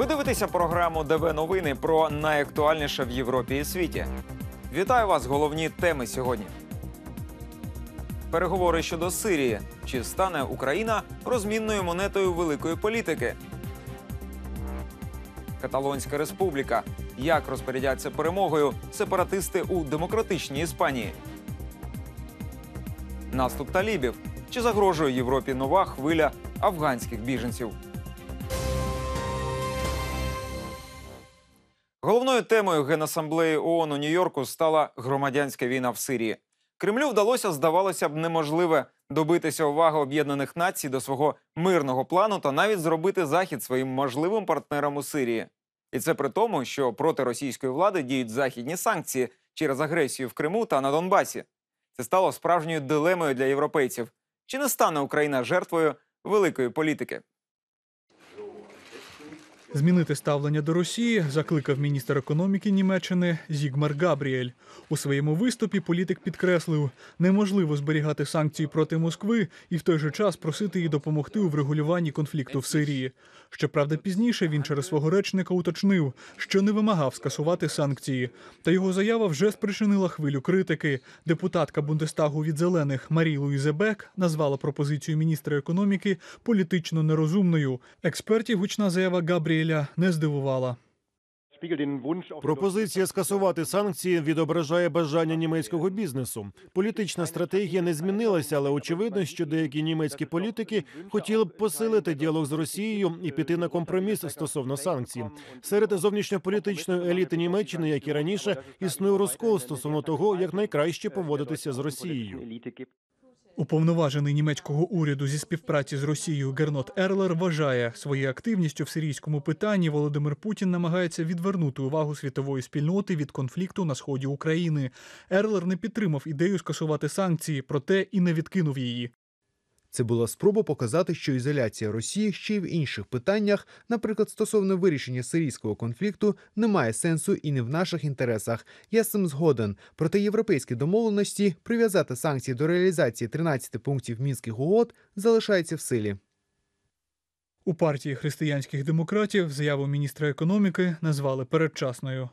Ви дивитеся програму ДВ Новини про найактуальніше в Європі і світі. Вітаю вас! Головні теми сьогодні. Переговори щодо Сирії. Чи стане Україна розмінною монетою великої політики? Каталонська республіка. Як розпорядяться перемогою сепаратисти у демократичній Іспанії? Наступ талібів. Чи загрожує Європі нова хвиля афганських біженців? Головною темою Генасамблеї ООН у Нью-Йорку стала громадянська війна в Сирії. Кремлю вдалося, здавалося б, неможливе добитися уваги Об'єднаних Націй до свого мирного плану та навіть зробити захід своїм можливим партнером у Сирії. І це при тому, що проти російської влади діють західні санкції через агресію в Криму та на Донбасі. Це стало справжньою дилемою для європейців. Чи не стане Україна жертвою великої політики? Змінити ставлення до Росії закликав міністр економіки Німеччини Зігмар Габріель. У своєму виступі політик підкреслив, неможливо зберігати санкції проти Москви і в той же час просити її допомогти у врегулюванні конфлікту в Сирії. Щоправда, пізніше він через свого речника уточнив, що не вимагав скасувати санкції. Та його заява вже спричинила хвилю критики. Депутатка Бундестагу від зелених Марі Луїзе Бек назвала пропозицію міністра економіки політично нерозумною. Експертів гучна заява Габріеля не здивувала. Пропозиція скасувати санкції відображає бажання німецького бізнесу. Політична стратегія не змінилася, але очевидно, що деякі німецькі політики хотіли б посилити діалог з Росією і піти на компроміс стосовно санкцій. Серед зовнішньополітичної еліти Німеччини, як і раніше, існує розкол стосовно того, як найкраще поводитися з Росією. Уповноважений німецького уряду зі співпраці з Росією Гернот Ерлер вважає, своєю активністю в сирійському питанні Володимир Путін намагається відвернути увагу світової спільноти від конфлікту на сході України. Ерлер не підтримав ідею скасувати санкції, проте і не відкинув її. Це була спроба показати, що ізоляція Росії ще й в інших питаннях, наприклад, стосовно вирішення сирійського конфлікту, не має сенсу і не в наших інтересах. Я з цим згоден. Проте європейські домовленості прив'язати санкції до реалізації 13 пунктів мінських угод залишаються в силі. У партії християнських демократів заяву міністра економіки назвали передчасною.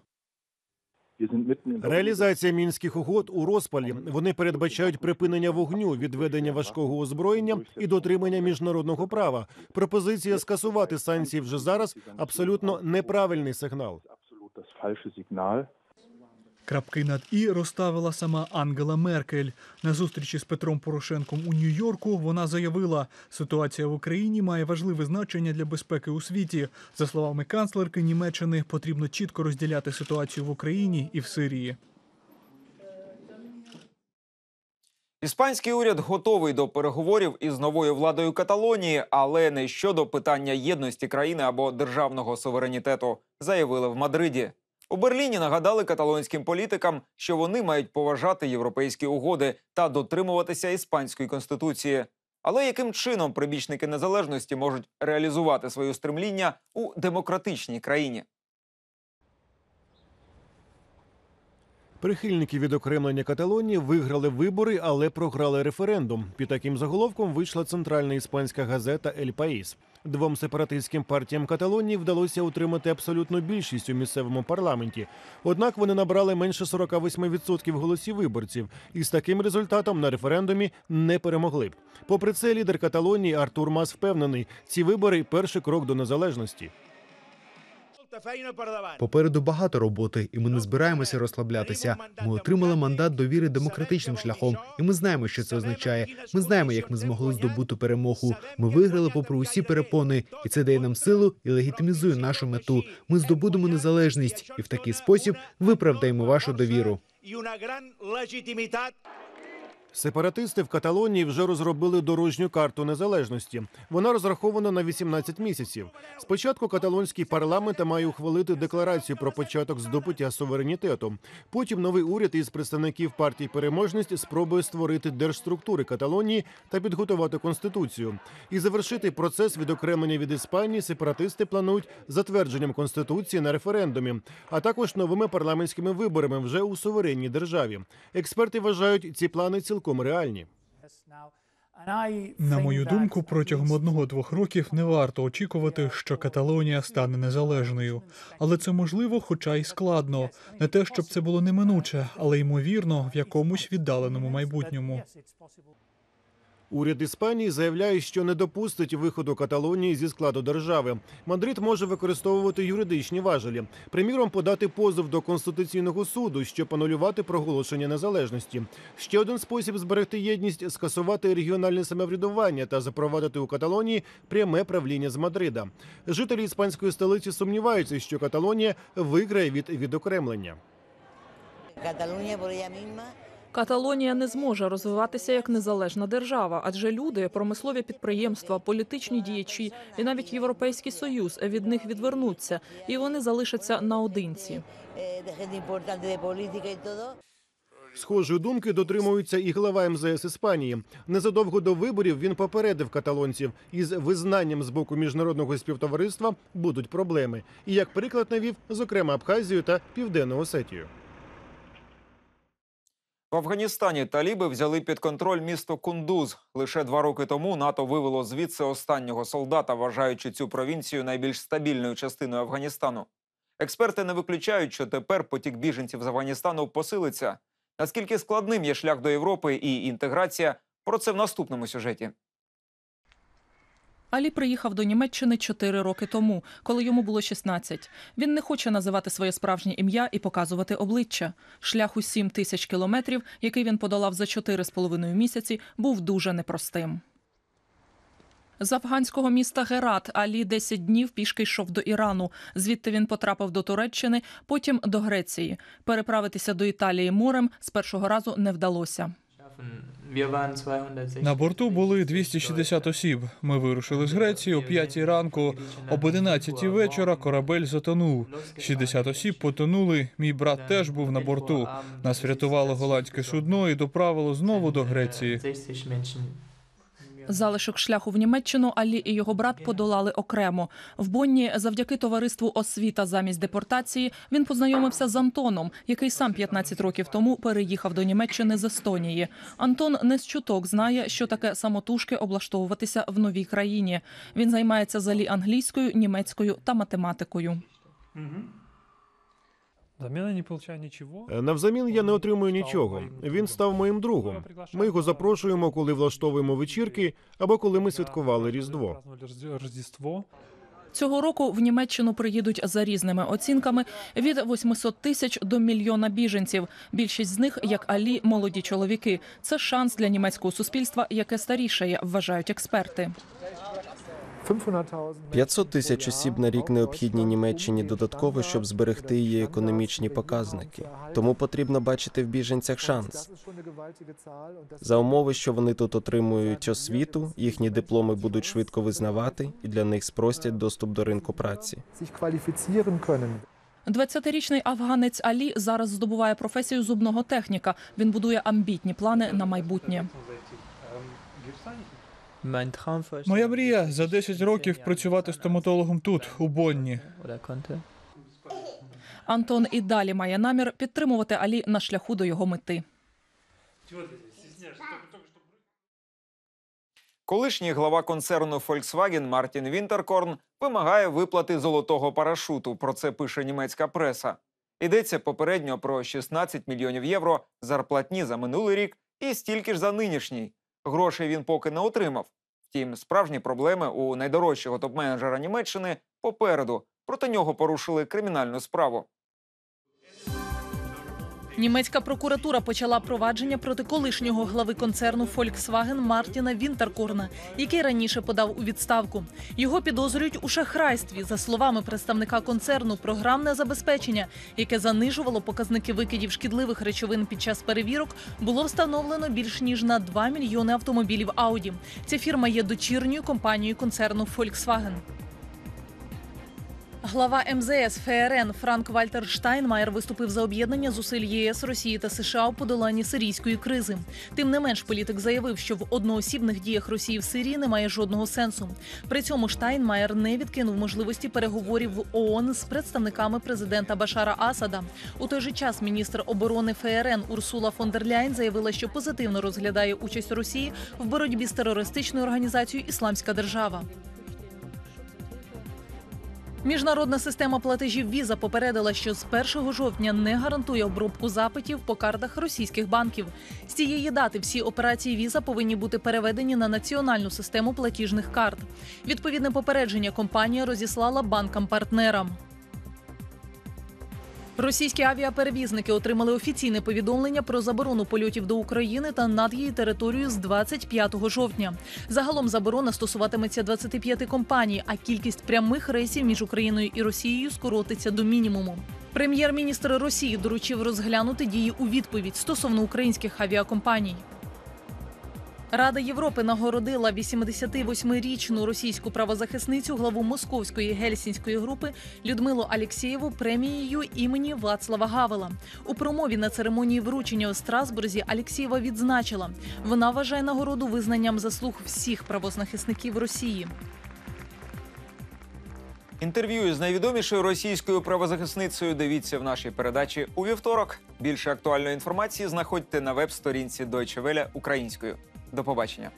Реалізація мінських угод у розпалі вони передбачають припинення вогню, відведення важкого озброєння і дотримання міжнародного права. Пропозиція скасувати санкції вже зараз абсолютно неправильний сигнал. Крапки над і розставила сама Ангела Меркель. На зустрічі з Петром Порошенком у Нью-Йорку вона заявила, ситуація в Україні має важливе значення для безпеки у світі. За словами канцлерки Німеччини, потрібно чітко розділяти ситуацію в Україні і в Сирії. Іспанський уряд готовий до переговорів із новою владою Каталонії, але не щодо питання єдності країни або державного суверенітету, заявили в Мадриді. У Берліні нагадали каталонським політикам, що вони мають поважати європейські угоди та дотримуватися іспанської конституції. Але яким чином прибічники незалежності можуть реалізувати свої стремління у демократичній країні? Прихильники відокремлення Каталонії виграли вибори, але програли референдум. Під таким заголовком вийшла центральна іспанська газета «Ель Паїс». Двом сепаратистським партіям Каталонії вдалося утримати абсолютну більшість у місцевому парламенті. Однак вони набрали менше 48% голосів виборців, і з таким результатом на референдумі не перемогли. Попри це, лідер Каталонії Артур Мас впевнений, ці вибори перший крок до незалежності. Попереду багато роботи, і ми не збираємося розслаблятися. Ми отримали мандат довіри демократичним шляхом, і ми знаємо, що це означає. Ми знаємо, як ми змогли здобути перемогу. Ми виграли попри усі перепони, і це дає нам силу і легітимізує нашу мету. Ми здобудемо незалежність і в такий спосіб виправдаємо вашу довіру. Сепаратисти в Каталонії вже розробили дорожню карту незалежності. Вона розрахована на 18 місяців. Спочатку каталонський парламент має ухвалити декларацію про початок здобуття суверенітету. Потім новий уряд із представників партії переможність спробує створити держструктури Каталонії та підготувати конституцію. І завершити процес відокремлення від Іспанії сепаратисти планують затвердженням конституції на референдумі, а також новими парламентськими виборами вже у суверенній державі. Експерти вважають ці плани цілком реальні. На мою думку, протягом одного-двох років не варто очікувати, що Каталонія стане незалежною. Але це можливо, хоча й складно. Не те, щоб це було неминуче, але ймовірно, в якомусь віддаленому майбутньому. Уряд Іспанії заявляє, що не допустить виходу Каталонії зі складу держави. Мадрид може використовувати юридичні важелі, приміром, подати позов до конституційного суду, щоб анулювати проголошення незалежності. Ще один спосіб зберегти єдність скасувати регіональне самоврядування та запровадити у Каталонії пряме правління з Мадрида. Жителі іспанської столиці сумніваються, що Каталонія виграє від відокремлення. Каталонія не зможе розвиватися як незалежна держава, адже люди, промислові підприємства, політичні діячі і навіть європейський союз від них відвернуться, і вони залишаться наодинці. Схожої думки дотримується і глава МЗС Іспанії. Незадовго до виборів він попередив каталонців із визнанням з боку міжнародного співтовариства будуть проблеми. І як приклад навів, зокрема Абхазію та Південну Осетію. Афганістані таліби взяли під контроль місто Кундуз. Лише два роки тому НАТО вивело звідси останнього солдата, вважаючи цю провінцію найбільш стабільною частиною Афганістану. Експерти не виключають, що тепер потік біженців з Афганістану посилиться. Наскільки складним є шлях до Європи і інтеграція? Про це в наступному сюжеті. Алі приїхав до Німеччини чотири роки тому, коли йому було 16. Він не хоче називати своє справжнє ім'я і показувати обличчя. Шлях у 7 тисяч кілометрів, який він подолав за чотири з половиною місяці, був дуже непростим. З афганського міста Герат Алі 10 днів пішки йшов до Ірану. Звідти він потрапив до Туреччини, потім до Греції. Переправитися до Італії морем з першого разу не вдалося. Wir waren 260. На борту були 260 осіб. Ми вирушили з Греції о 5 ранку. Об 11 вечора корабель затонув. 60 осіб потонули. Мій брат теж був на борту. Нас врятувало голландське судно і доправило знову до Греції. 60 Menschen. Залишок шляху в Німеччину Алі і його брат подолали окремо. В Бонні завдяки товариству освіта замість депортації він познайомився з Антоном, який сам 15 років тому переїхав до Німеччини з Естонії. Антон не з чуток знає, що таке самотужки облаштовуватися в новій країні. Він займається залі англійською, німецькою та математикою. Замена не получаю ничего. Е, Навзамін я не отримую нічого. Він став моїм другом. Ми його запрошуємо, коли влаштовуємо вечірки або коли ми святкували Різдво. Цього року в Німеччину приїдуть за різними оцінками від 800 тисяч до мільйона біженців. Більшість з них, як Алі, молоді чоловіки. Це шанс для німецького суспільства, яке старішає, вважають експерти. 500 тисяч осіб на рік необхідні Німеччині додатково, щоб зберегти її економічні показники. Тому потрібно бачити в біженцях шанс. За умови, що вони тут отримують освіту, їхні дипломи будуть швидко визнавати і для них спростять доступ до ринку праці. 20-річний афганець Алі зараз здобуває професію зубного техніка. Він будує амбітні плани на майбутнє. Моя мрія за 10 років працювати стоматологом тут, у Бонні. Антон і далі має намір підтримувати Алі на шляху до його мети. Колишній глава концерну Volkswagen Мартін Вінтеркорн вимагає виплати золотого парашуту. Про це пише німецька преса. Йдеться попередньо про 16 мільйонів євро зарплатні за минулий рік і стільки ж за нинішній. Грошей він поки не отримав. Втім, справжні проблеми у найдорожчого топ-менеджера Німеччини попереду. Проти нього порушили кримінальну справу. Німецька прокуратура почала провадження проти колишнього глави концерну Volkswagen Мартіна Вінтеркорна, який раніше подав у відставку. Його підозрюють у шахрайстві. За словами представника концерну, програмне забезпечення, яке занижувало показники викидів шкідливих речовин під час перевірок, було встановлено більш ніж на 2 мільйони автомобілів Audi. Ця фірма є дочірньою компанією концерну Volkswagen. Глава МЗС ФРН Франк Вальтер Штайнмаєр виступив за об'єднання зусиль ЄС, Росії та США у подоланні сирійської кризи. Тим не менш, політик заявив, що в одноосібних діях Росії в Сирії немає жодного сенсу. При цьому Штайнмаєр не відкинув можливості переговорів в ООН з представниками президента Башара Асада. У той же час міністр оборони ФРН Урсула фон дер Ляйн заявила, що позитивно розглядає участь Росії в боротьбі з терористичною організацією Ісламська держава. Міжнародна система платежів Віза попередила, що з 1 жовтня не гарантує обробку запитів по картах російських банків. З цієї дати всі операції Віза повинні бути переведені на національну систему платіжних карт. Відповідне попередження компанія розіслала банкам-партнерам. Російські авіаперевізники отримали офіційне повідомлення про заборону польотів до України та над її територією з 25 жовтня. Загалом заборона стосуватиметься 25 компаній, а кількість прямих рейсів між Україною і Росією скоротиться до мінімуму. Прем'єр-міністр Росії доручив розглянути дії у відповідь стосовно українських авіакомпаній. Рада Європи нагородила 88-річну російську правозахисницю главу московської гельсінської групи Людмилу Алєксєєву премією імені Вацлава Гавела. У промові на церемонії вручення у Страсбурзі Алєксєєва відзначила, вона вважає нагороду визнанням заслуг всіх правозахисників Росії. Інтерв'ю з найвідомішою російською правозахисницею дивіться в нашій передачі у вівторок. Більше актуальної інформації знаходьте на веб-сторінці Deutsche Welle українською. До побачення.